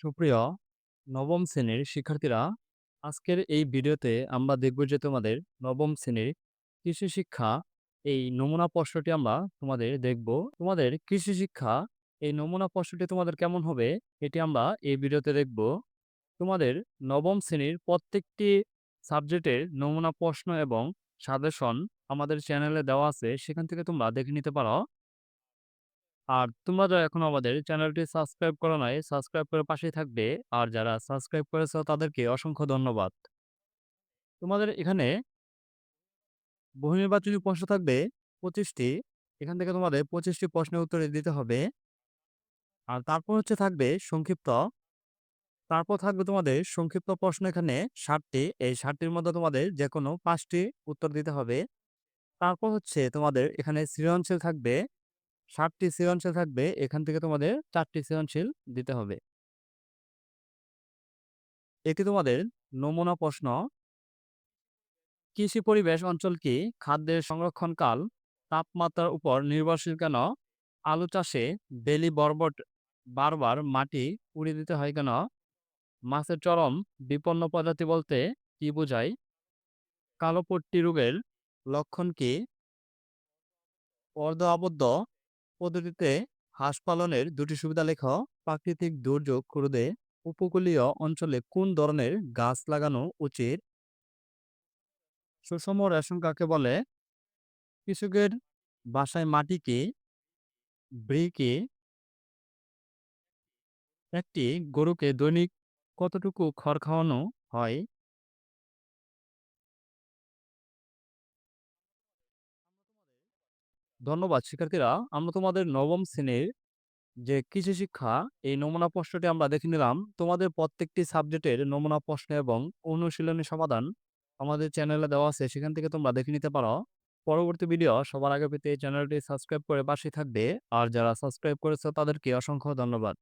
সুপ্রিয় নবম শ্রেণির শিক্ষার্থীরা, আজকের এই ভিডিওতে আমরা দেখব যে তোমাদের নবম শ্রেণির কৃষি শিক্ষা, এই নমুনা প্রশ্নটি আমরা তোমাদের দেখব। তোমাদের কৃষি শিক্ষা, এই নমুনা প্রশ্নটি তোমাদের কেমন হবে এটি আমরা এই ভিডিওতে দেখব। তোমাদের নবম শ্রেণির প্রত্যেকটি সাবজেক্টের নমুনা প্রশ্ন এবং সাজেশন আমাদের চ্যানেলে দেওয়া আছে, সেখান থেকে তোমরা দেখে নিতে পারো। আর তোমরা যারা এখনও আমাদের চ্যানেলটি সাবস্ক্রাইব করো নাই, সাবস্ক্রাইব করে পাশেই থাকবে। আর যারা সাবস্ক্রাইব করেছ তাদেরকে অসংখ্য ধন্যবাদ। তোমাদের এখানে বহুনির্বাচনী প্রশ্ন থাকবে পঁচিশটি এখান থেকে তোমাদের পঁচিশটি প্রশ্নের উত্তর দিতে হবে। আর তারপর হচ্ছে থাকবে সংক্ষিপ্ত। তারপর থাকবে তোমাদের সংক্ষিপ্ত প্রশ্ন এখানে ৬০ টি। এই ষাটটির মধ্যে তোমাদের যেকোনো ৫ টি উত্তর দিতে হবে। তারপর হচ্ছে তোমাদের এখানে সৃজনশীল থাকবে ৬০ টি সৃজনশীল থাকবে। এখান থেকে তোমাদের চারটি সৃজনশীল দিতে হবে। এটি তোমাদের নমুনা প্রশ্ন। কৃষি পরিবেশ অঞ্চল কি? খাদ্যের সংরক্ষণকাল তাপমাত্রার উপর নির্ভরশীল কেন? আলু চাষে বেলি বরবট বারবার মাটি উড়িয়ে দিতে হয় কেন? মাছের চরম বিপন্ন প্রজাতি বলতে কি বোঝায়? কালোপট্টি রোগের লক্ষণ কি? অর্ধ আবদ্ধ পদ্ধতিতে হাঁস পালনের দুটি সুবিধা লেখ। প্রাকৃতিক দুর্যোগ রোধে উপকূলীয় অঞ্চলে কোন ধরনের গাছ লাগানো উচিত? সুষম রেশন কাকে বলে? কৃষকের বাসায় মাটি কি? ব্রি একটি গরুকে দৈনিক কতটুকু খড় খাওয়ানো হয়? ধন্যবাদ শিক্ষার্থীরা। আমরা তোমাদের নবম শ্রেণির যে কৃষি শিক্ষা, এই নমুনা প্রশ্নটি আমরা দেখে নিলাম। তোমাদের প্রত্যেকটি সাবজেক্টের নমুনা প্রশ্ন এবং অনুশীলনী সমাধান আমাদের চ্যানেলে দেওয়া আছে। সেখান থেকে তোমরা দেখে নিতে পারো। পরবর্তী ভিডিও সবার আগে পেতে চ্যানেলটি সাবস্ক্রাইব করে পাশে থাকবে। আর যারা সাবস্ক্রাইব করেছে তাদেরকে অসংখ্য ধন্যবাদ।